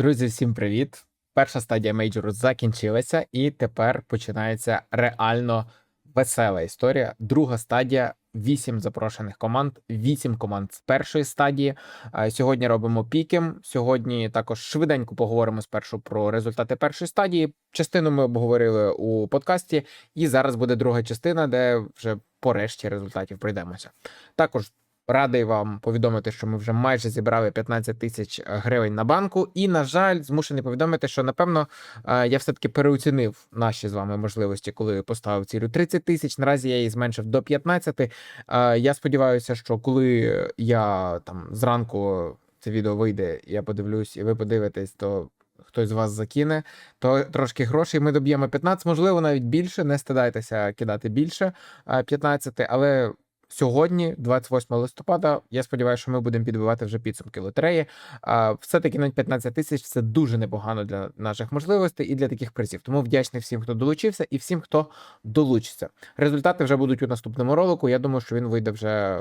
Друзі, всім привіт! Перша стадія мейджору закінчилася, і тепер починається реально весела історія. Друга стадія. Вісім запрошених команд, вісім команд з першої стадії. Сьогодні робимо пікем. Сьогодні також швиденько поговоримо спершу про результати першої стадії. Частину ми обговорили у подкасті, і зараз буде друга частина, де вже по решті результатів пройдемося. Також Радий вам повідомити, що ми вже майже зібрали 15 тисяч гривень на банку. І, на жаль, змушений повідомити, що напевно е, я все таки переоцінив наші з вами можливості, коли поставив цілю 30 тисяч. Наразі я її зменшив до 15. Е, Я сподіваюся, що коли я там зранку це відео вийде, я подивлюсь, і ви подивитесь, то. Хтось з вас закине, то трошки грошей ми доб'ємо 15, можливо, навіть більше. Не стидайтеся кидати більше е, 15, але Сьогодні, 28 листопада, я сподіваюся, що ми будемо підбивати вже підсумки лотереї. А все-таки навіть 15 тисяч це дуже непогано для наших можливостей і для таких призів. Тому вдячний всім, хто долучився, і всім, хто долучиться. Результати вже будуть у наступному ролику. Я думаю, що він вийде вже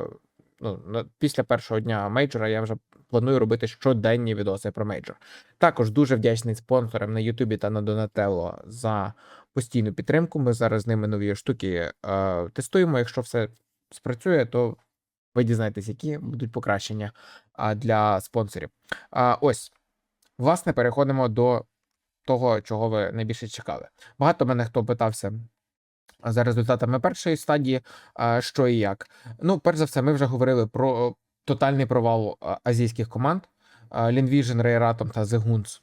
ну, на- після першого дня мейджора. Я вже планую робити щоденні відоси про мейджор. Також дуже вдячний спонсорам на Ютубі та на Donatello за постійну підтримку. Ми зараз з ними нові штуки е, тестуємо. Якщо все спрацює, то ви дізнаєтесь, які будуть покращення для спонсорів. А, ось, власне, переходимо до того, чого ви найбільше чекали. Багато мене хто питався за результатами першої стадії, що і як. Ну, перш за все, ми вже говорили про тотальний провал азійських команд. Лінвіжн, Рейратом та Guns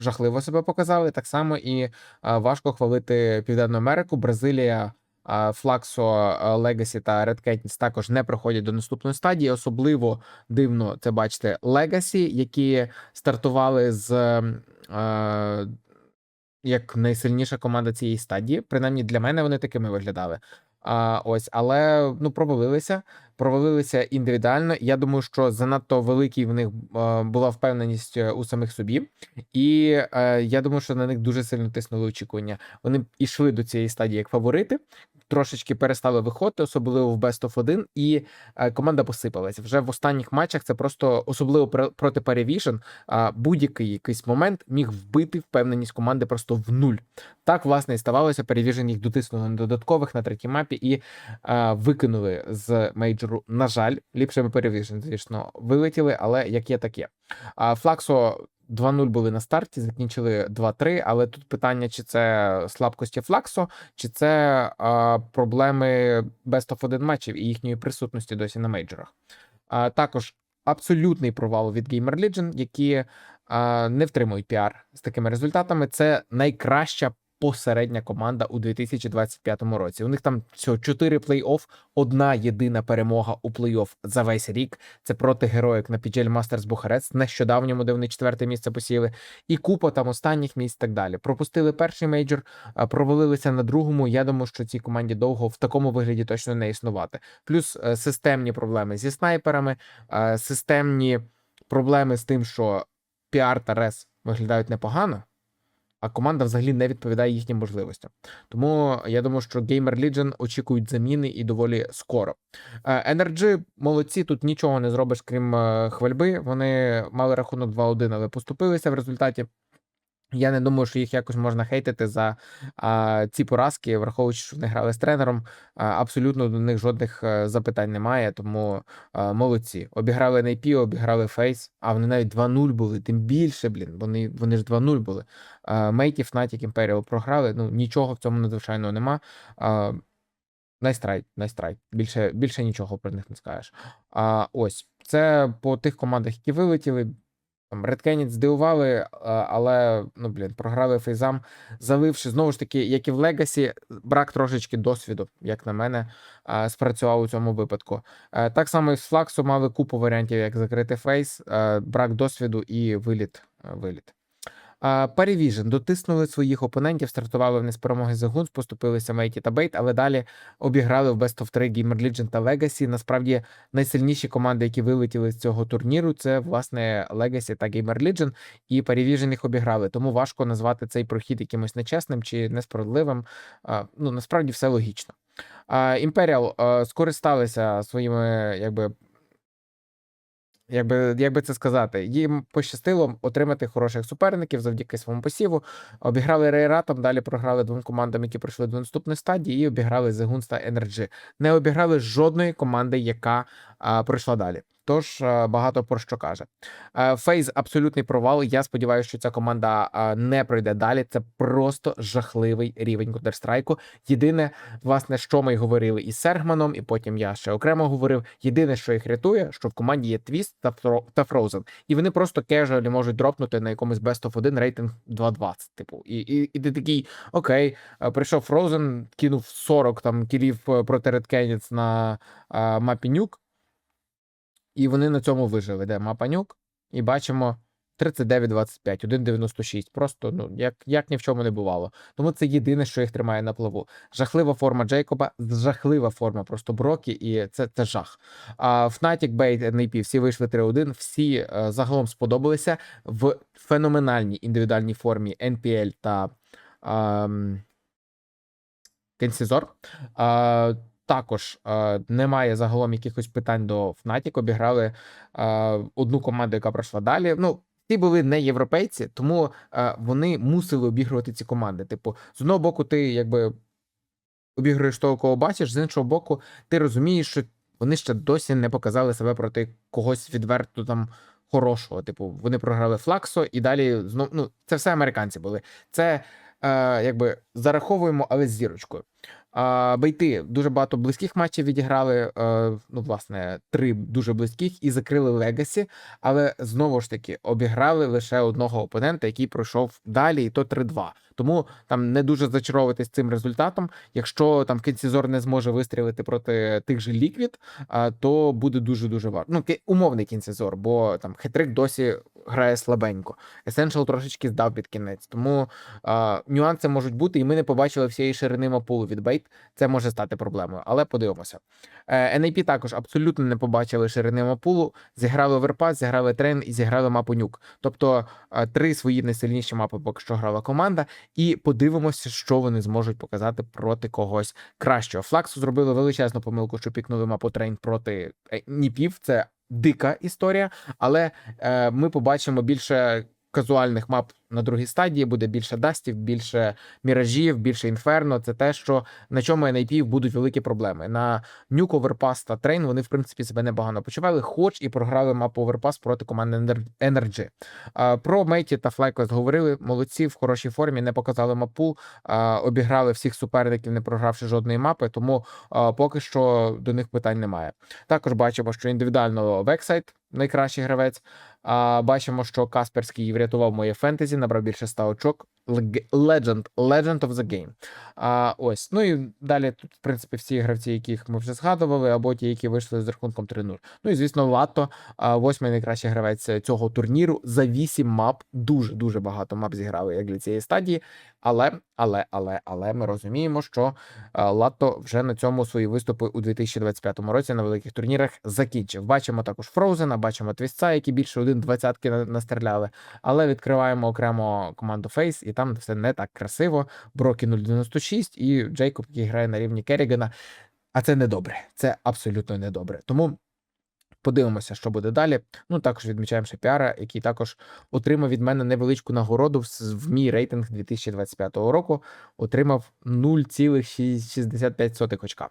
жахливо себе показали. Так само і важко хвалити Південну Америку, Бразилія. Флаксо, Легасі та Red Canids також не проходять до наступної стадії. Особливо дивно це бачите Легасі, які стартували з е, як найсильніша команда цієї стадії. Принаймні для мене вони такими виглядали. А, ось, але ну провалилися, провалилися індивідуально. Я думаю, що занадто великий в них була впевненість е, у самих собі, і е, я думаю, що на них дуже сильно тиснули очікування. Вони йшли до цієї стадії як фаворити, трошечки перестали виходити, особливо в Best of 1, і е, команда посипалась. Вже в останніх матчах це просто особливо проти а будь-який якийсь момент міг вбити впевненість команди просто в нуль. Так, власне, і ставалося. Paravision їх дотиснули на додаткових на третій мапі і е, викинули з мейджору. На жаль, ліпше би Paravision, звісно, вилетіли, але як є, так є. Флаксо 2-0 були на старті, закінчили 2-3, але тут питання, чи це слабкості Флаксо, чи це а, проблеми Best of 1 матчів і їхньої присутності досі на мейджорах. А, також абсолютний провал від Gamer Legion, які не втримують піар з такими результатами. Це найкраща посередня команда у 2025 році. У них там всього 4 плей-офф, одна єдина перемога у плей-офф за весь рік. Це проти героїк на PGL Masters Бухарест, нещодавньому, де вони четверте місце посіли, і купа там останніх місць так далі. Пропустили перший мейджор, провалилися на другому. Я думаю, що цій команді довго в такому вигляді точно не існувати. Плюс е, системні проблеми зі снайперами, е, системні проблеми з тим, що піар та рес виглядають непогано. А команда взагалі не відповідає їхнім можливостям. Тому я думаю, що Gamer Legion очікують заміни і доволі скоро. Energy молодці, тут нічого не зробиш, крім е, хвальби. Вони мали рахунок 2-1, але поступилися в результаті. Я не думаю, що їх якось можна хейтити за а, ці поразки, враховуючи, що вони грали з тренером. А, абсолютно до них жодних е, запитань немає, тому а, молодці. Обіграли NIP, обіграли Фейс, а вони навіть 2-0 були, тим більше, блін, вони, вони ж 2-0 були. Мейті, Fnatic, Imperial програли. Ну нічого в цьому надзвичайного нема. А, Найстрайк, найстрайк. Більше, більше нічого про них не скажеш. А, ось це по тих командах, які вилетіли. Там Red Canids здивували, але ну блін, програли фейзам, заливши знову ж таки, як і в Легасі, брак трошечки досвіду, як на мене, спрацював у цьому випадку. Е, Так само і з Флаксу мали купу варіантів, як закрити фейс, е, брак досвіду і виліт. е, виліт. Paravision дотиснули своїх опонентів, стартували вони з перемоги за Гунс, поступилися Мейті та Бейт, але далі обіграли в Best of 3 Gamer Legion та Legacy. Насправді найсильніші команди, які вилетіли з цього турніру, це власне Legacy та Gamer Legion, і Paravision їх обіграли. Тому важко назвати цей прохід якимось нечесним чи несправедливим. Ну насправді все логічно. А, скористалися своїми якби Як би, як би це сказати, їм пощастило отримати хороших суперників завдяки своєму посіву. Обіграли Рейратом, далі програли двом командам, які пройшли до наступної стадії, і обіграли Guns та Energy. Не обіграли жодної команди, яка а, пройшла далі. Тож багато про що каже. А, Фейз абсолютний провал. Я сподіваюся, що ця команда не пройде далі. Це просто жахливий рівень Counter-Strike. Єдине, власне, що ми й говорили із Сергманом, і потім я ще окремо говорив. Єдине, що їх рятує, що в команді є Твіст та Фро- та Frozen. І вони просто кежуалі можуть дропнути на якомусь Best of 1 рейтинг 2.20. Типу, і, і, і ти такий, окей, е, прийшов Frozen, кинув 40 там кілів е, проти Canids на а, мапі Нюк, і вони на цьому вижили. Де мапа Нюк, і бачимо 39-25, 1.96. Просто ну як, як ні в чому не бувало. Тому це єдине, що їх тримає на плаву. Жахлива форма Джейкоба, жахлива форма просто Брокі, і це, це жах. А Fnatic, Bait, NAP, всі вийшли 3-1, всі е, загалом сподобалися в феноменальній індивідуальній формі NPL та ем, Кенсізор. А, також е, немає загалом якихось питань до Fnatic. Обіграли е, одну команду, яка пройшла далі. Ну, ті були не європейці, тому е, вони мусили обігрувати ці команди. Типу, з одного боку, ти якби обігруєш того, кого бачиш, з іншого боку, ти розумієш, що вони ще досі не показали себе проти когось відверто там хорошого. Типу, вони програли Флаксо, і далі знов ну, це все американці були. Це е, якби зараховуємо, але з зірочкою. А, Бейти дуже багато близьких матчів відіграли. Е, ну, власне, три дуже близьких і закрили Легасі, але знову ж таки обіграли лише одного опонента, який пройшов далі, і то 3-2. Тому там не дуже зачаровуватись цим результатом. Якщо там Кенсізор не зможе вистрілити проти тих же Ліквід, то буде дуже дуже важко. Ну, умовний кінцезор, бо там хитрик досі грає слабенько. Essential трошечки здав під кінець. Тому а, нюанси можуть бути, і ми не побачили всієї ширини мапулу від Бейт. Це може стати проблемою, але подивимося. Е, NAP також абсолютно не побачили ширини мапулу. Зіграли оверпас, зіграли трен і зіграли мапу нюк. Тобто е, три свої найсильніші мапи поки що грала команда, і подивимося, що вони зможуть показати проти когось кращого. Флаксу зробили величезну помилку, що пікнули мапу трейн проти е, Ніпів. Це дика історія, але е, ми побачимо більше казуальних мап на другій стадії. Буде більше дастів, більше міражів, більше інферно. Це те, що на чому NIP будуть великі проблеми. На Нюк, Оверпас та Трейн вони в принципі себе непогано почували, хоч і програли мапу Оверпас проти команди Energy. Про Мейті та Флайквест говорили. Молодці в хорошій формі, не показали мапу, обіграли всіх суперників, не програвши жодної мапи. Тому поки що до них питань немає. Також бачимо, що індивідуально Вексайт найкращий гравець. Бачимо, що Касперський врятував моє фентезі, набрав більше 100 очок. Legend, Legend of the Game. А, ось. Ну і далі тут, в принципі, всі гравці, яких ми вже згадували, або ті, які вийшли з рахунком 3-0. Ну і звісно, Лато, восьмий найкращий гравець цього турніру. За 8 мап. Дуже дуже багато мап зіграли як для цієї стадії. Але, але, але, але ми розуміємо, що Лато вже на цьому свої виступи у 2025 році на великих турнірах закінчив. Бачимо також Фроузена, бачимо Твістца, які більше 1.20 на- настріляли. Але відкриваємо окремо команду Фейс, і там все не так красиво. Брокі 0.96 і Джейкоб, який грає на рівні Керрігана. А це не добре. Це абсолютно не добре. Тому подивимося, що буде далі. Ну також відмічаємо ще піара, який також отримав від мене невеличку нагороду в, в мій рейтинг 2025 року. Отримав 0,65 очка.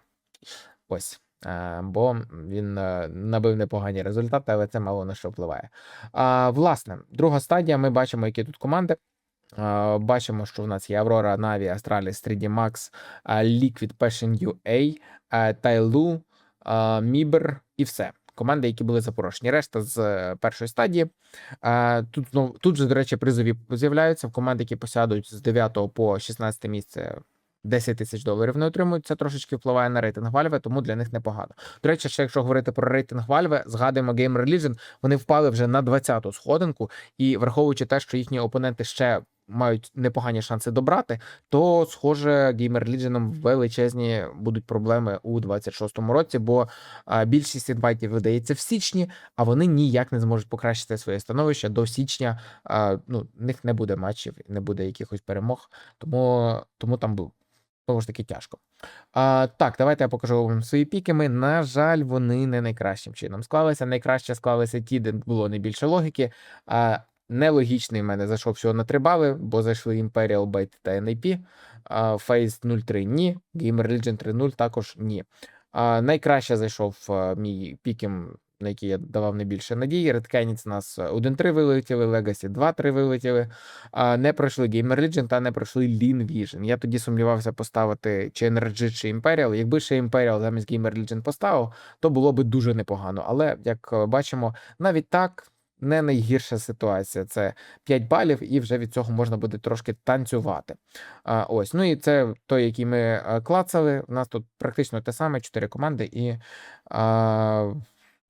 Ось. Е, Бо він е, набив непогані результати, але це мало на що впливає. А, власне, друга стадія. Ми бачимо, які тут команди. Бачимо, що в нас є Aurora, Na'Vi, Astralis, 3D Max, Liquid, Passion UA, Тайлу, Мібер і все. Команди, які були запрошені. Решта з е, першої стадії. Тут знов тут же, до речі, призові з'являються в команди, які посядуть з 9 по 16 місце. 10 тисяч доларів не отримують. Це трошечки впливає на рейтинг Valve, тому для них непогано. До речі, ще якщо говорити про рейтинг Valve, згадуємо Game Religion, вони впали вже на 20-ту сходинку, і враховуючи те, що їхні опоненти ще мають непогані шанси добрати, то схоже, Gamer Legion величезні будуть проблеми у 26-му році, бо більшість інвайтів видається в січні, а вони ніяк не зможуть покращити своє становище до січня. Ну, в них не буде матчів, не буде якихось перемог, тому, тому там був. знову ж таки тяжко. А, так, давайте я покажу вам свої піки. Ми, на жаль, вони не найкращим чином склалися. Найкраще склалися ті, де було найбільше логіки. А, нелогічний в мене зайшов всього на 3 бали, бо зайшли Imperial, Bait та NAP. А, Phase 0.3 ні. Gamer Legend 3.0 також ні. Найкраще зайшов мій пікем, на який я давав найбільше надії. Red Canids нас 1-3 вилетіли, Legacy 2-3 вилетіли. Не пройшли Gamer Legend та не пройшли Lean Vision. Я тоді сумнівався поставити чи NRG, чи Imperial. Якби ще Imperial замість Gamer Legend поставив, то було би дуже непогано. Але як е, бачимо, навіть так. Не найгірша ситуація. Це 5 балів, і вже від цього можна буде трошки танцювати. А, ось. Ну і це той, який ми е, клацали. У нас тут практично те саме, 4 команди, і а,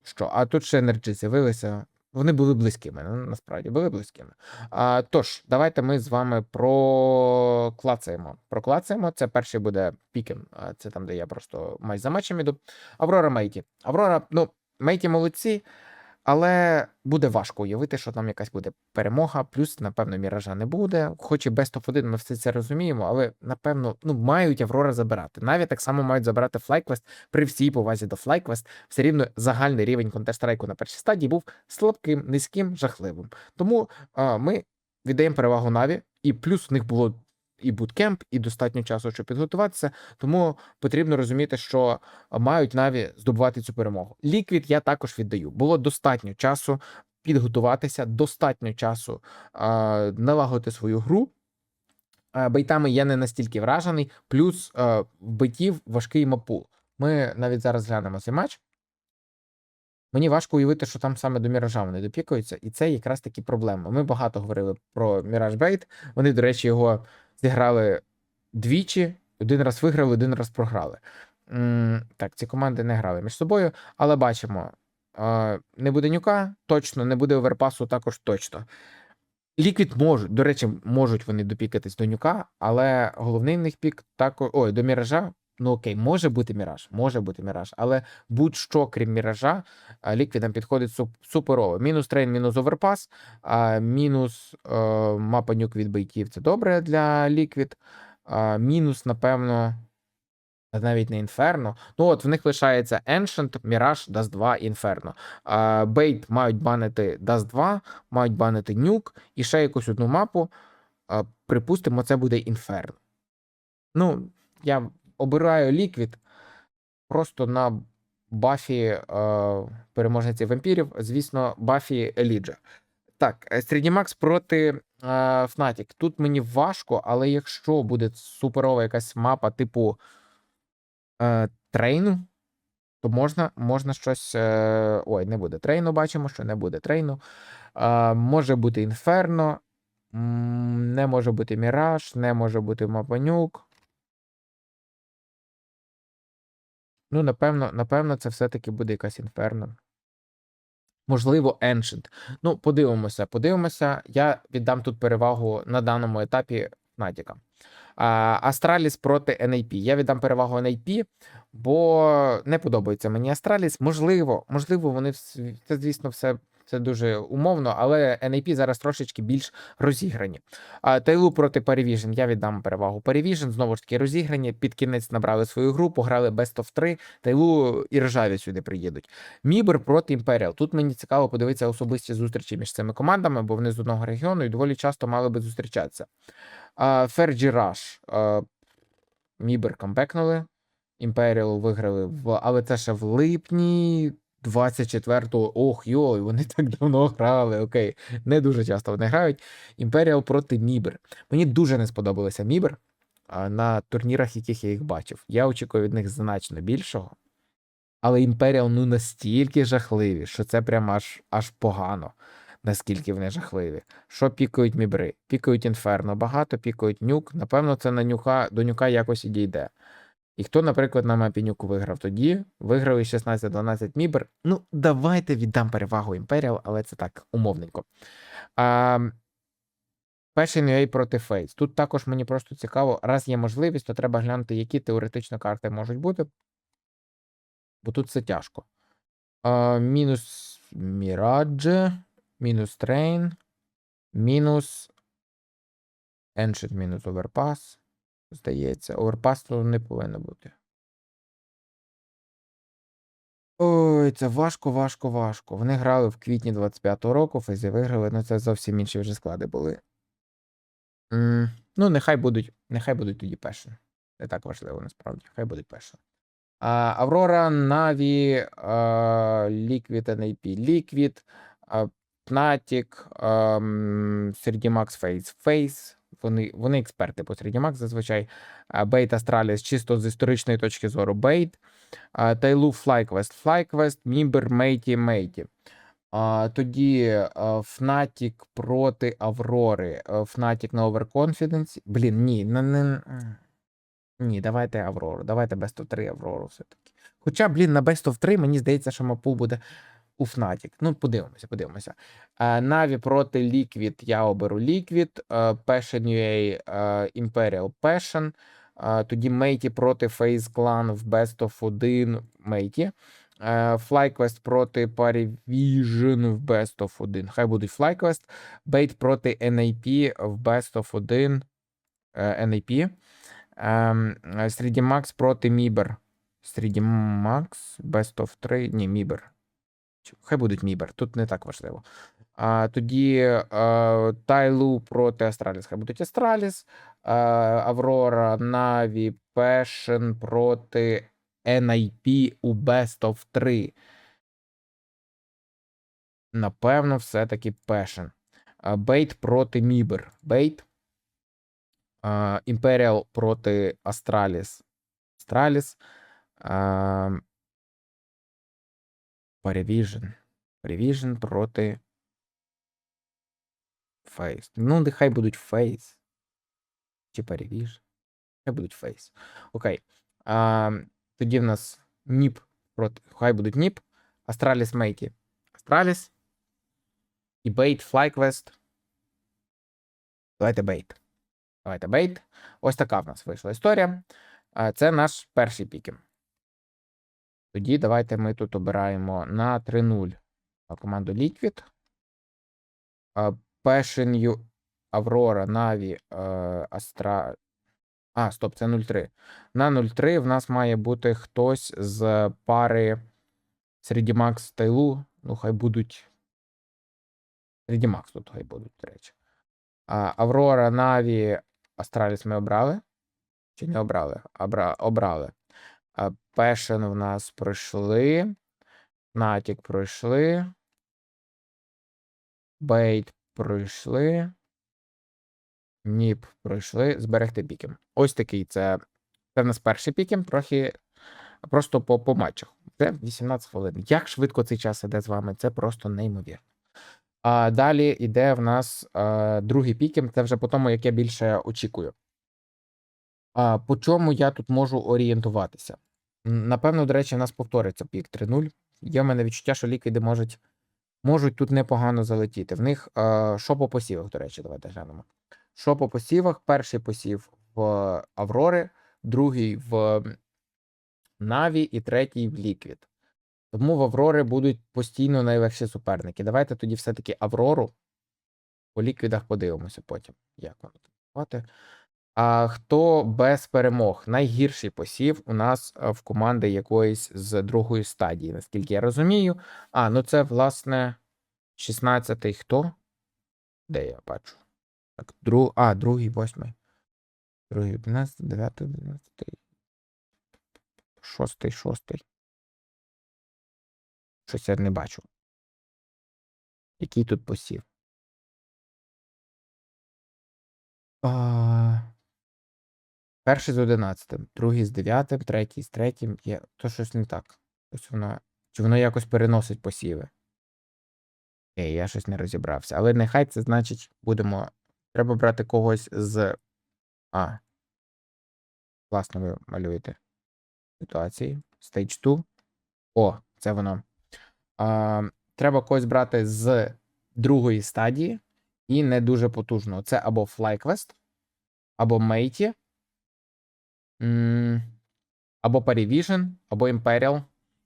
що? А тут ще Energy з'явилися. Вони були близькими, насправді були близькими. А, тож, давайте ми з вами проклацаємо. Проклацаємо. Це перший буде пікем. Це там, де я просто майже за матчем іду. Аврора Мейті. Аврора, ну, Мейті молодці, але буде важко уявити, що там якась буде перемога. Плюс, напевно, міража не буде. Хоч і без топ-1, ми все це розуміємо, але напевно ну, мають Аврора забирати. Навіть так само мають забирати FlyQuest. При всій повазі до FlyQuest, все рівно загальний рівень Counter-Strike на першій стадії був слабким, низьким, жахливим. Тому а, ми віддаємо перевагу Наві, і плюс у них було і буткемп, і достатньо часу, щоб підготуватися. Тому потрібно розуміти, що мають Наві здобувати цю перемогу. Ліквід я також віддаю. Було достатньо часу підготуватися, достатньо часу а, налагодити свою гру. Бейтами я не настільки вражений, плюс а, в бейтів важкий мапул. Ми навіть зараз глянемо цей матч. Мені важко уявити, що там саме до Міража вони допікуються, і це якраз таки проблема. Ми багато говорили про Міраж Бейт. Вони, до речі, його зіграли двічі, один раз виграли, один раз програли. Так, ці команди не грали між собою, але бачимо: не буде нюка, точно, не буде оверпасу, також точно. Ліквід можуть, до речі, можуть вони допікатись до нюка, але головний в них пік також. Ой, до міража. Ну окей, може бути міраж, може бути міраж, але будь-що, крім міража, а, ліквідам підходить суперово. Мінус трейн, мінус оверпас, мінус е, мапа нюк від бейтів. Це добре для ліквід. А, мінус, напевно, навіть не інферно. Ну от в них лишається Ancient, Mirage, Dust 2, Inferno. Бейт мають банити Dust 2, мають банити нюк і ще якусь одну мапу. А, припустимо, це буде Inferno. Ну, я обираю ліквід просто на бафі е, переможниці вампірів, звісно, бафі Еліджа. Так, е, Середнімакс проти е. Тут мені важко, але якщо буде суперова якась мапа типу е, трейну, то можна, можна щось. Е, ой, не буде трейну, бачимо, що не буде трейну. Е, може бути інферно, не може бути Міраж, не може бути Мапанюк. Ну, напевно, напевно, це все-таки буде якась інферно. Можливо, Ancient. Ну, подивимося, подивимося. Я віддам тут перевагу на даному етапі Надіка. Астраліс проти NAP. Я віддам перевагу NAP, бо не подобається мені Астраліс. Можливо, можливо, вони це, звісно, все. Це дуже умовно, але NAP зараз трошечки більш розіграні. Тайлу проти Парівіжн. Я віддам перевагу Парівіжн. Знову ж таки, розіграні. Під кінець набрали свою гру, пограли Best of 3. Тайлу і ржаві сюди приїдуть. Мібер проти Імперіал. Тут мені цікаво подивитися особисті зустрічі між цими командами, бо вони з одного регіону і доволі часто мали би зустрічатися. Ферджі Раш. Мібер камбекнули. Імперіал виграли в, але це ще в липні 24-го. Ох, йой, вони так давно грали. Окей, не дуже часто вони грають. Імперіал проти Мібер. Мені дуже не сподобалися Мібер на турнірах, яких я їх бачив. Я очікую від них значно більшого. Але Імперіал ну настільки жахливі, що це прямо аж, аж погано, наскільки вони жахливі. Що пікають мібри? Пікають інферно багато, пікають нюк. Напевно, це на нюка, до нюка якось і дійде. І хто, наприклад, на мапі нюку виграв тоді? Виграли 16-12 мібр. Ну, давайте віддам перевагу Імперіал, але це так умовненько. А, Перший NUA проти Фейс. Тут також мені просто цікаво, раз є можливість, то треба глянути, які теоретично карти можуть бути. Бо тут це тяжко. А, мінус Мірадже, мінус Трейн, мінус Ancient, мінус Overpass. Здається, оверпасту не повинно бути. Ой, це важко, важко, важко. Вони грали в квітні 25-го року, фейзи виграли, ну це зовсім інші вже склади були. М, ну, нехай будуть, нехай будуть тоді перші. Не так важливо, насправді. Хай будуть перші. Аврора, Наві, Liquid NAP, Fnatic, ам, 3D Max Face, Face. Вони, вони експерти по 3D Max зазвичай. А, Bait Astralis чисто з історичної точки зору. А, Тайлу FlyQuest, FlyQuest, Мібер, Мейті, Мейті. Тоді Fnatic проти Аврори. Fnatic на Overconfidence. Блін, ні, не, не, ні, давайте Аврору. Давайте Best of 3 Аврору все-таки. Хоча, блін, на Best of 3 мені здається, що мапу буде у Fnatic. Ну, подивимося, подивимося. Наві проти Liquid я оберу Liquid. Passion UA Imperial Passion. Тоді Мейті проти FaZe Clan в Best of 1 Мейті. Е, FlyQuest проти Parivision в Best of 1. Хай будуть FlyQuest. Bait проти NAP в Best of 1 е, NAP. Ем, 3D Max проти Мібер. 3D Max, Best of 3. Ні, Мібер. Хай будуть Мібер, тут не так важливо. А, тоді е, Тайлу проти Астраліс. Хай будуть Астраліс. Е, Аврора, Наві, Пешен проти NIP у Best of 3. Напевно, все-таки Пешен. Бейт проти Мібер. Бейт. Імперіал проти Астраліс. Астраліс. Перевіжен. Перевіжен проти Фейс. Ну, нехай будуть Фейс. Чи Перевіжен. Хай будуть Фейс. Окей. А, тоді в нас Ніп проти. Хай будуть Ніп. Астраліс Мейті. Астраліс. І Бейт Флайквест. Давайте Бейт. Давайте Бейт. Ось така в нас вийшла історія. Це наш перший пікем. Тоді давайте ми тут обираємо на 3-0 команду Liquid. Passion Na'Vi, е, Astra. А, стоп, це 0-3. На 0-3 в нас має бути хтось з пари 3D Max Тайлу. Ну, хай будуть. 3D Max тут хай будуть, до речі. Аврора, Наві, Астраліс ми обрали? Чи не обрали? Обра... Обрали. Passion в нас пройшли. Натік пройшли. Бейт пройшли. Ніп пройшли. Зберегти пікем. Ось такий це. Це в нас перший пікем, трохи просто по, по матчах. Це 18 хвилин. Як швидко цей час іде з вами, це просто неймовірно. А далі йде в нас а, другий пікем, це вже по тому, як я більше очікую. А, по чому я тут можу орієнтуватися? Напевно, до речі, у нас повториться пік 3-0. Є в мене відчуття, що ліквіди можуть, можуть тут непогано залетіти. В них а, що по посівах, до речі, давайте глянемо. Що по посівах? Перший посів в Аврори, другий в Наві і третій в Ліквід. Тому в Аврори будуть постійно найлегші суперники. Давайте тоді все-таки Аврору по ліквідах подивимося потім, як воно бувати. А хто без перемог? Найгірший посів у нас е, в команди якоїсь з другої стадії, наскільки я розумію. А, ну це, власне, 16-й хто? Де я бачу? Так, друг... А, другий, восьмий. Другий, 11, 9, 11. Шостий, шостий. Щось я не бачу. Який тут посів? А... Перший з одинадцятим, другий з дев'ятим, третій з третім. Є... То щось не так. Ось воно... Чи воно якось переносить посіви? Ей, я щось не розібрався. Але нехай це значить, будемо. Треба брати когось з. А. Класно ви малюєте. Ситуації. Stage 2. О, це воно. А, треба когось брати з другої стадії і не дуже потужно. Це або FlyQuest, або м, або Parivision, або Imperial.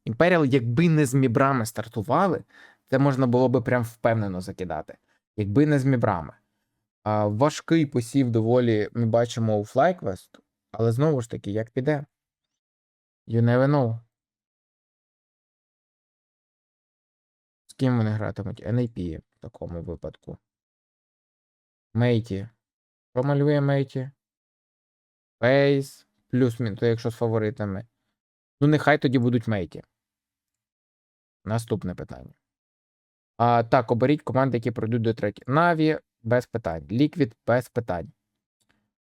Imperial, якби не з мібрами стартували, це можна було би прям впевнено закидати. Якби не з мібрами. А, важкий посів доволі ми бачимо у FlyQuest. Але знову ж таки, як піде? You never know. З ким вони гратимуть? NAP в такому випадку. Мейті. Промалює Мейті. Фейс. Плюс то якщо з фаворитами. Ну, нехай тоді будуть мейті. Наступне питання. А, так, оберіть команди, які пройдуть до треки. Наві без питань. Liquid без питань.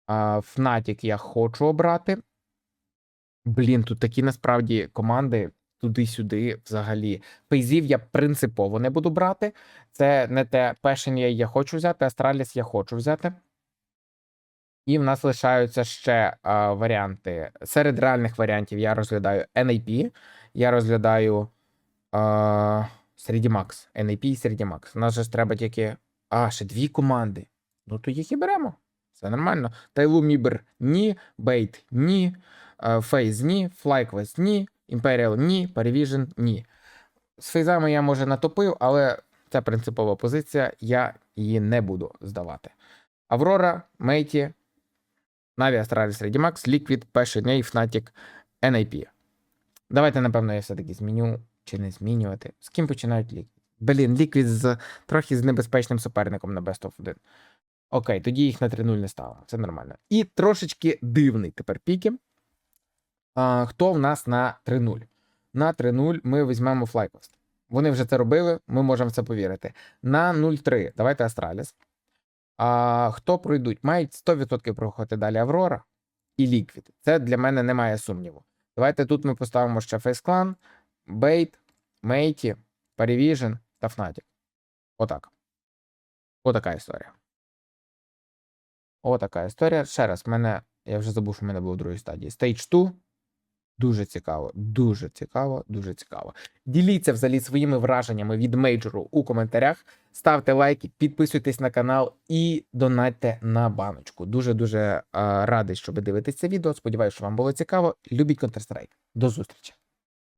Fnatic я хочу обрати. Блін, тут такі насправді команди туди-сюди взагалі. Фейзів я принципово не буду брати. Це не те Passion я, я хочу взяти, Астраліс я хочу взяти. І в нас лишаються ще а, варіанти. Серед реальних варіантів я розглядаю NAP, я розглядаю а, Середі Max. NAP і Середі Max. У нас же треба тільки. А, ще дві команди. Ну, то їх і беремо. Все нормально. Тайлу Мібер ні, Бейт ні, Фейз ні, Флайквест ні, Imperial ні, Paravision ні. З фейзами я може натопив, але це принципова позиція, я її не буду здавати. Аврора, Мейті, Na'Vi Astralis Redimax, Liquid, Passion, Fnatic, NIP. Давайте, напевно, я все-таки зміню чи не змінювати. З ким починають Liquid? Блін, Liquid з трохи з небезпечним суперником на Best of 1. Окей, тоді їх на 3-0 не ставимо. Це нормально. І трошечки дивний тепер піки. А, хто в нас на 3-0? На 3-0 ми візьмемо FlyQuest. Вони вже це робили, ми можемо в це повірити. На 0-3 давайте Астраліс. А, хто пройдуть? Мають 100% проходити далі Аврора і Liquid. Це для мене немає сумніву. Давайте тут ми поставимо ще Clan, Bait, Мейті, Parivision та Fnatic. Отак. Отака історія. Отака історія. Ще раз, мене. Я вже забув, що в мене було в другій стадії. Stage 2. Дуже цікаво, дуже цікаво, дуже цікаво. Діліться взагалі своїми враженнями від мейджору у коментарях. Ставте лайки, підписуйтесь на канал і донатьте на баночку. Дуже дуже радий, що ви дивитесь це відео. Сподіваюся, що вам було цікаво. Любіть Counter-Strike. До зустрічі!